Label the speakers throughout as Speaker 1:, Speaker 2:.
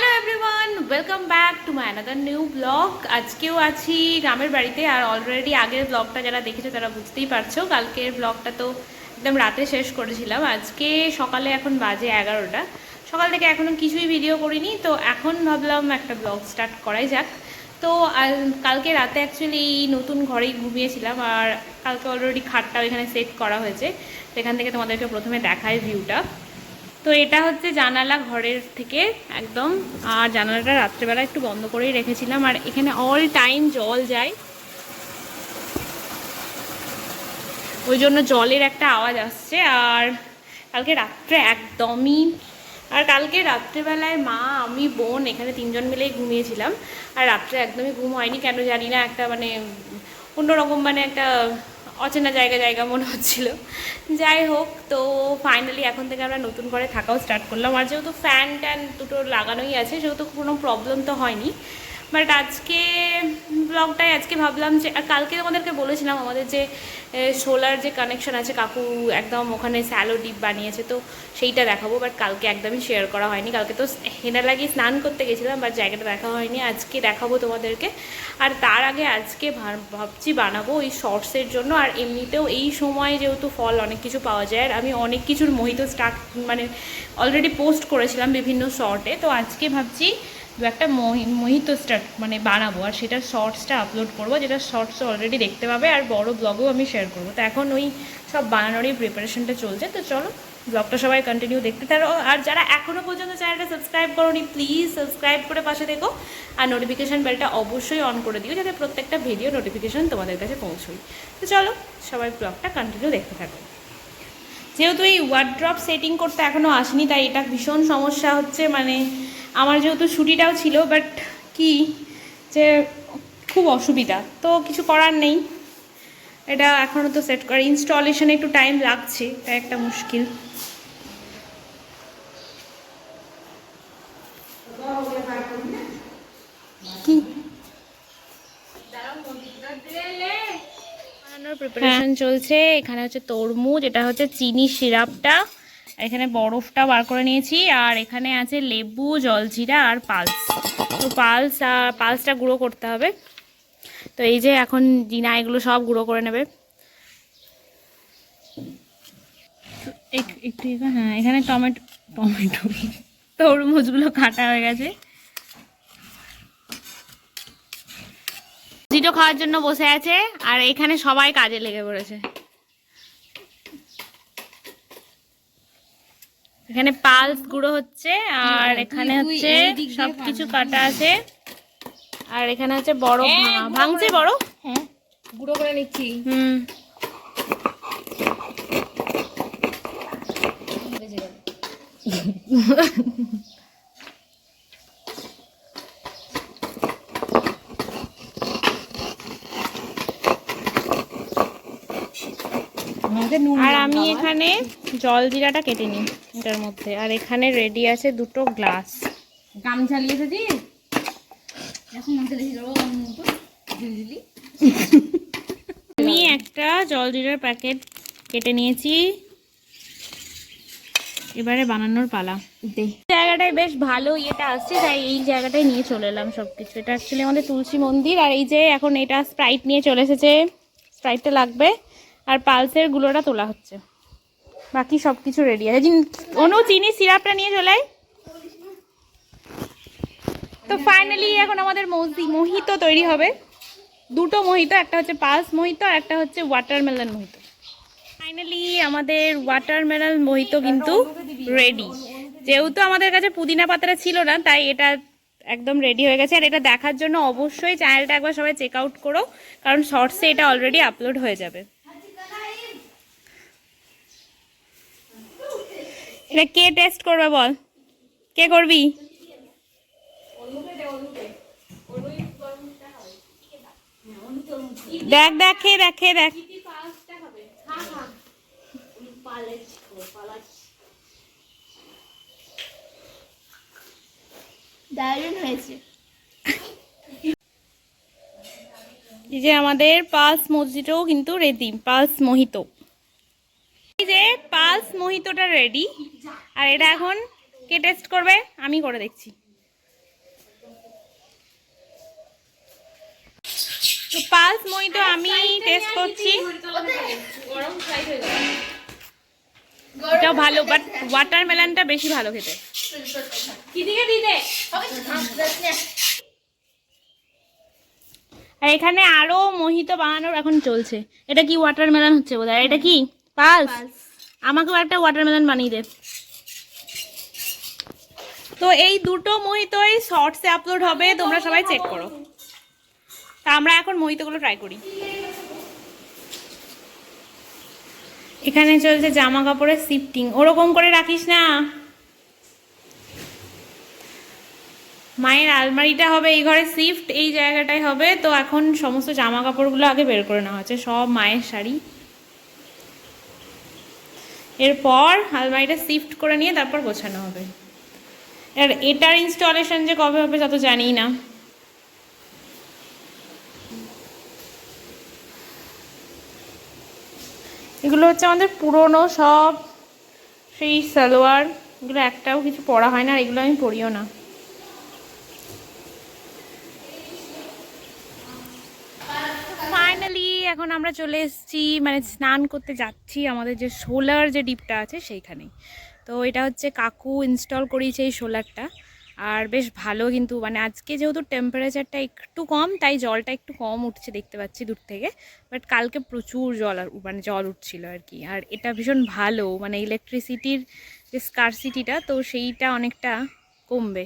Speaker 1: Hello everyone welcome back to my another new blog আজকেও আছি গ্রামের বাড়িতে আর অলরেডি আগের ব্লগটা যারা দেখেছ, তারা বুঝতেই পারছ। কালকের ব্লগটা তো একদম রাতে শেষ করেছিলাম। আজকে সকালে এখন বাজে এগারোটা। সকাল থেকে এখনও কিছুই ভিডিও করিনি, তো এখন ভাবলাম একটা ব্লগ স্টার্ট করাই যাক। তো কালকে রাতে অ্যাকচুয়ালি নতুন ঘরেই ঘুমিয়েছিলাম আর কালকে অলরেডি খাটটা এখানে সেট করা হয়েছে। সেখান থেকে তোমাদেরকে প্রথমে দেখায় ভিউটা তো এটা হচ্ছে জানালা ঘরের থেকে একদম। আর জানালাটা রাত্রেবেলা একটু বন্ধ করেই রেখেছিলাম। আর এখানে অল টাইম জল যায়। ওই জন্য জলের একটা আওয়াজ আসছে। আর কালকে রাত্রে একদমই। আর কালকে রাত্রেবেলায় মা, আমি, বোন এখানে তিনজন মিলেই ঘুমিয়েছিলাম। আর রাত্রে একদমই ঘুম হয়নি। কেন জানি না, একটা মানে অন্যরকম মানে একটা অচেনা জায়গা জায়গা মনে হচ্ছিল। যাই হোক, তো ফাইনালি এখন থেকে আমরা নতুন করে থাকাও স্টার্ট করলাম। আর যেহেতু ফ্যান ট্যান দুটো লাগানোই আছে, সেহেতু কোনো প্রবলেম তো হয়নি। বাট আজকে ব্লগটাই আজকে ভাবলাম যে, আর কালকে তোমাদেরকে বলেছিলাম আমাদের যে সোলার যে কানেকশন আছে, কাকু একদম ওখানে স্যালো ডিপ বানিয়েছে, তো সেইটা দেখাবো। বাট কালকে একদমই শেয়ার করা হয়নি। কালকে তো হেনা লাগিয়ে স্নান করতে গেছিলাম বাট জায়গাটা দেখা হয়নি। আজকে দেখাবো তোমাদেরকে। আর তার আগে আজকে ভাবছি বানাবো ওই শর্টসের জন্য। আর এমনিতেও এই সময় যেহেতু ফল অনেক কিছু পাওয়া যায়, আর আমি অনেক কিছুর মোহিত স্টার্ট মানে অলরেডি পোস্ট করেছিলাম বিভিন্ন শর্টে তো আজকে ভাবছি দু একটা মোহি- মোহিত স্টার্ট মানে বানাবো আর সেটা শর্টসটা আপলোড করব, যেটা শর্টস অলরেডি দেখতে পাবে আর বড় ব্লগও আমি শেয়ার করব। তো এখন ওই সব বানানোরই প্রিপারেশনটা চলছে। তো চলো ব্লগটা সবাই কন্টিনিউ দেখতে থাকো আর যারা এখনও পর্যন্ত চ্যানেলটা সাবস্ক্রাইব করোনি প্লিজ সাবস্ক্রাইব করে পাশে দেখো আর নোটিফিকেশান বেলটা অবশ্যই অন করে দিও, যাতে প্রত্যেকটা ভিডিও নোটিফিকেশান তোমাদের কাছে পৌঁছোই। তো চলো সবাই ব্লগটা কন্টিনিউ দেখতে থাকো। যেহেতু এই ওয়ার্ড্রপ সেটিং করতে এখনও আসেনি, তাই এটা ভীষণ সমস্যা হচ্ছে। মানে আমার যেহেতু ছুটিটাও ছিল বাট কি যে খুব অসুবিধা। তো কিছু করার নেই। এটা এখনও তো সেট করে ইনস্টলেশনে একটু টাইম লাগছে তাই একটা মুশকিল। কি? প্রিপারেশন চলছে এখানে হচ্ছে তরমুজ এটা হচ্ছে চিনি সিরাপটা। এখানে বরফটা বার করে নিয়েছি, আর এখানে আছে লেবু, জলজিরা আর পালস। তো পালস আর পালসটা গুঁড়ো করতে হবে। তো এই যে এখন জিনা এগুলো সব গুঁড়ো করে নেবে। এক- একটু হ্যাঁ এখানে টমেটো টমেটো, তরমুজগুলো কাটা হয়ে গেছে। জিটো খাওয়ার জন্য বসে আছে, আর এখানে সবাই কাজে লেগে পড়েছে। এখানে পালস গুঁড়ো হচ্ছে আর এখানে হচ্ছে সবকিছু কাটা আছে। আর এখানে হচ্ছে বড় ভাঙছে বড়?
Speaker 2: হ্যাঁ গুঁড়ো করে নিচ্ছি।
Speaker 1: হুম। আর আমি এখানে জল জিরাটা কেটে নিই এটার মধ্যে। আর এখানে রেডি আছে দুটো গ্লাস।
Speaker 2: এখন মাথা লেগে
Speaker 1: আমি একটা জল জিরার প্যাকেট কেটে নিয়েছি। এবারে বানানোর পালা। জায়গাটায় বেশ ভালো ইয়েটা আসছে তাই এই জায়গাটায় নিয়ে চলে এলাম সব কিছু এটা অ্যাকচুয়ালি আমাদের তুলসী মন্দির আর এই যে এখন এটা স্প্রাইট নিয়ে চলে এসেছে। স্প্রাইটটা লাগবে। আর পালসের গুলোটা তোলা হচ্ছে। বাকি সব কিছু রেডি আছে অনু চিনি সিরাপটা নিয়ে চলে তো ফাইনালি এখন আমাদের মৌজি, মোহিত তৈরি হবে। দুটো মোহিত, একটা হচ্ছে পালস মোহিত আর একটা হচ্ছে ওয়াটারমেলন মোহিত। ফাইনালি আমাদের ওয়াটারমেলন মোহিত কিন্তু রেডি যেহেতু আমাদের কাছে পুদিনা পাতাটা ছিল না, তাই এটা একদম রেডি হয়ে গেছে। আর এটা দেখার জন্য অবশ্যই চ্যানেলটা একবার সবাই চেক আউট করো, কারণ শর্টসে এটা অলরেডি আপলোড হয়ে যাবে। এটা কে টেস্ট করবে বল? কে করবি? দেখ দেখ খেয়ে দেখ খেয়ে দেখ।
Speaker 2: দারুণ হয়েছে।
Speaker 1: এই যে আমাদের পালস মসজিদও কিন্তু রেডি পালস মোহিত। যে পালস মোহিতটা রেডি আর এটা এখন কে টেস্ট করবে? আমি করে দেখছি। তো পালস মোহিত আমি টেস্ট করছি। এটাও ভালো বাট ওয়াটারমেলনটা বেশি ভালো খেতে। আর এখানে আরও মোহিত বানানোর এখন চলছে। এটা কি ওয়াটারমেলন হচ্ছে বোধ এটা কি? পালস? আমাকেও একটা ওয়াটারমেলন বানিয়ে দে। তো এই দুটো মোহিতই শর্টসে আপলোড হবে তোমরা সবাই চেক করো। তা আমরা এখন মোহিতগুলো ট্রাই করি। এখানে চলছে জামা কাপড়ের শিফটিং ওরকম করে রাখিস না। মায়ের আলমারিটা হবে এই ঘরে শিফট এই জায়গাটাই হবে। তো এখন সমস্ত জামা কাপড়গুলো আগে বের করে নেওয়া হচ্ছে সব মায়ের শাড়ি। এরপর আলমারিটা শিফট করে নিয়ে তারপর গোছানো হবে। আর এটার ইনস্টলেশন যে কবে হবে তা তো জানি না। এগুলো হচ্ছে আমাদের পুরনো সব সেই সালোয়ার, এগুলো একটাও কিছু পরা হয় না আর এগুলো আমি পরিও না ফাইনালি এখন আমরা চলে এসেছি মানে স্নান করতে যাচ্ছি আমাদের যে সোলার যে ডিপটা আছে সেইখানেই তো এটা হচ্ছে কাকু ইনস্টল করিয়েছে এই সোলারটা। আর বেশ ভালো কিন্তু মানে আজকে যেহেতু টেম্পারেচারটা একটু কম, তাই জলটা একটু কম উঠছে দেখতে পাচ্ছি দূর থেকে। বাট কালকে প্রচুর জল মানে জল উঠছিল আর কি। আর এটা ভীষণ ভালো মানে ইলেকট্রিসিটির যে স্কারসিটিটা তো সেইটা অনেকটা কমবে।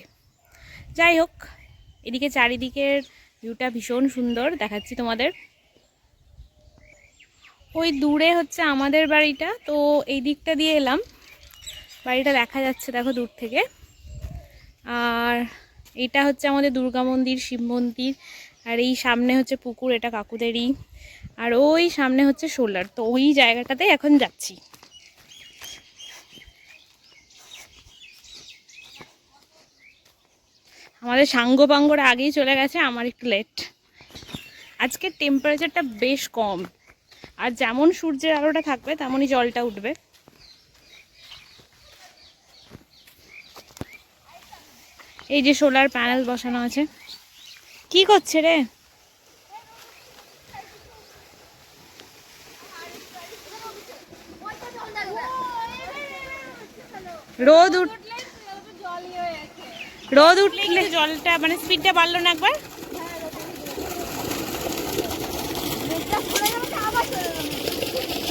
Speaker 1: যাই হোক, এদিকে চারিদিকের ভিউটা ভীষণ সুন্দর, দেখাচ্ছি তোমাদের। ওই দূরে হচ্ছে আমাদের বাড়িটা, তো এই দিকটা দিয়ে এলাম। বাড়িটা দেখা যাচ্ছে দেখো দূর থেকে। আর এটা হচ্ছে আমাদের দুর্গা মন্দির, শিব মন্দির, আর এই সামনে হচ্ছে পুকুর, এটা কাকুদেরই। আর ওই সামনে হচ্ছে সোলার, তো ওই জায়গাটাতে এখন যাচ্ছি। আমাদের সাঙ্গ পাঙ্গরা আগেই চলে গেছে, আমার একটু লেট আজকে টেম্পারেচারটা বেশ কম। আর যেমন সূর্যের আলোটা থাকবে তেমনই জলটা উঠবে। এই যে সোলার প্যানেল বসানো আছে। কি করছে রে? রোদ উঠ রোদ উঠলে জলটা মানে স্পিডটা বাড়লো না একবার?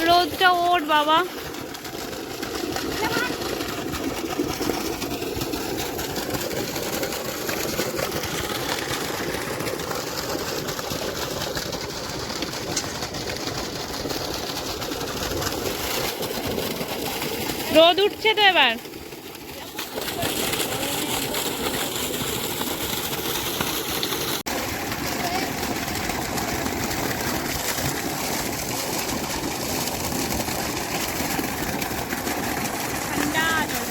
Speaker 1: রোদটা ওর বাবা। রোদ উঠছে তো এবার ঠান্ডা জল।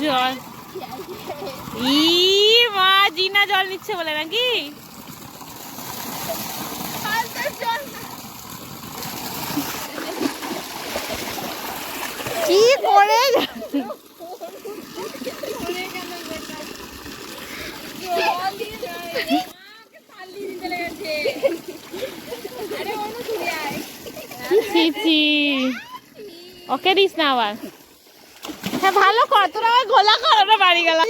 Speaker 1: জল ই মা জিনা জল নিচ্ছে বলে নাকি কি করে ওকে দিস না আবার। হ্যাঁ ভালো কর, তোরা আমার গোলা কর, ওরা বাড়ি গেল।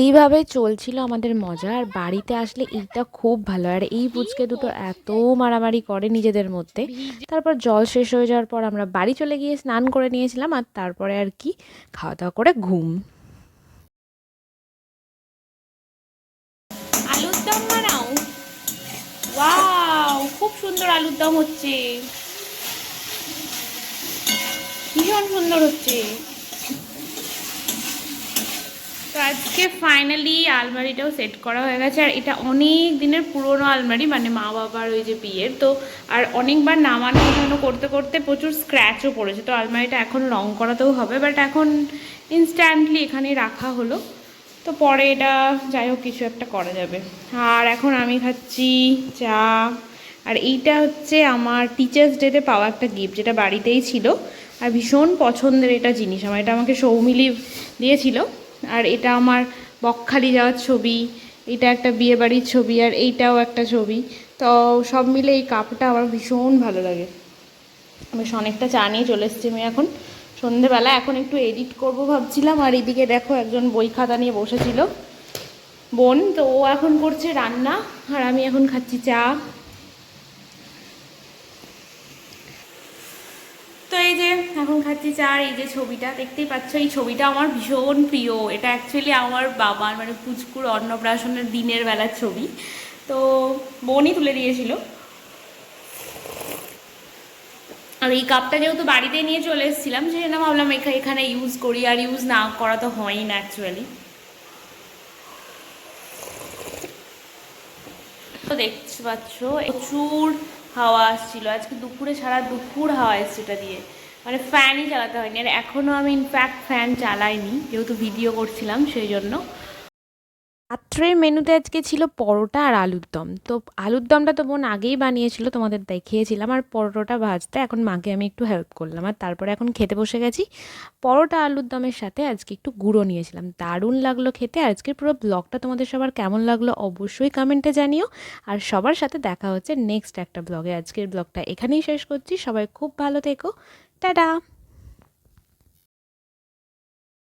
Speaker 3: এইভাবে চলছিল আমাদের মজা। আর বাড়িতে আসলে এইটা খুব ভালো। আর এই পুচকে দুটো এত মারামারি করে নিজেদের মধ্যে। তারপর জল শেষ হয়ে যাওয়ার পর আমরা বাড়ি চলে গিয়ে স্নান করে নিয়েছিলাম। আর তারপরে আর কি খাওয়া দাওয়া করে ঘুম।
Speaker 1: আলুর দম খুব সুন্দর আলুর দম হচ্ছে। ভীষণ সুন্দর হচ্ছে। তো আজকে ফাইনালি আলমারিটাও সেট করা হয়ে গেছে। আর এটা অনেক দিনের পুরনো আলমারি মানে মা বাবার ওই যে বিয়ের। তো আর অনেকবার নামানো ওঠানো করতে করতে প্রচুর স্ক্র্যাচও পড়েছে। তো আলমারিটা এখন রং করাতেও হবে বাট এখন ইনস্ট্যান্টলি এখানে রাখা হলো। তো পরে এটা যাই হোক, কিছু একটা করা যাবে। আর এখন আমি খাচ্ছি চা। আর এইটা হচ্ছে আমার টিচার্স ডেতে পাওয়া একটা গিফট যেটা বাড়িতেই ছিল। আর ভীষণ পছন্দের এটা জিনিস। আমার এটা আমাকে সৌমিলি দিয়েছিল। আর এটা আমার বকখালি যাওয়ার ছবি, এটা একটা বিয়ে বাড়ির ছবি আর এইটাও একটা ছবি। তো সব মিলে এই কাপটা আমার ভীষণ ভালো লাগে। বেশ অনেকটা চা নিয়ে চলে এসেছি আমি এখন। সন্ধেবেলা এখন একটু এডিট করব ভাবছিলাম, আর এদিকে দেখো একজন বই খাতা নিয়ে বসেছিল। বোন, তো ও এখন করছে রান্না, আর আমি এখন খাচ্ছি চা তো এই যে এখন খাচ্ছি চা আর এই যে ছবিটা, দেখতেই পাচ্ছ, এই ছবিটা আমার ভীষণ প্রিয়। এটা অ্যাকচুয়ালি আমার বাবার মানে পুচকুর অন্নপ্রাশনের দিনের বেলার ছবি। তো বোনই তুলে দিয়েছিল। আর এই কাপটা যেহেতু বাড়িতে নিয়ে চলে এসেছিলাম, সেই জন্য ভাবলাম এখা- এখানে ইউজ করি, আর ইউজ না করা তো হয়ই না অ্যাকচুয়ালি তো দেখতে পাচ্ছ, প্রচুর হাওয়া আসছিল। আজকে দুপুরে সারা দুপুর হাওয়া এসছে এটা দিয়ে। মানে ফ্যানই চালাতে হয়নি। আর এখনও আমি ইনফ্যাক্ট ফ্যান চালাইনি, যেহেতু ভিডিও করছিলাম সেই জন্য
Speaker 3: রাত্রের মেনুতে আজকে ছিল পরোটা আর আলুর দম। তো আলুর দমটা তো বোন আগেই বানিয়েছিল, তোমাদের দেখিয়েছিলাম। আর পরোটাটা ভাজতে এখন মাকে আমি একটু হেল্প করলাম। আর তারপরে এখন খেতে বসে গেছি। পরোটা আলুর দমের সাথে আজকে একটু গুঁড়ো নিয়েছিলাম। দারুণ লাগল খেতে। আজকের পুরো ব্লগটা তোমাদের সবার কেমন লাগল অবশ্যই কমেন্টে জানিও। আর সবার সাথে দেখা হচ্ছে নেক্সট একটা ব্লগে আজকের ব্লগটা এখানেই শেষ করছি। সবাই খুব ভালো থেকো। Ta-da!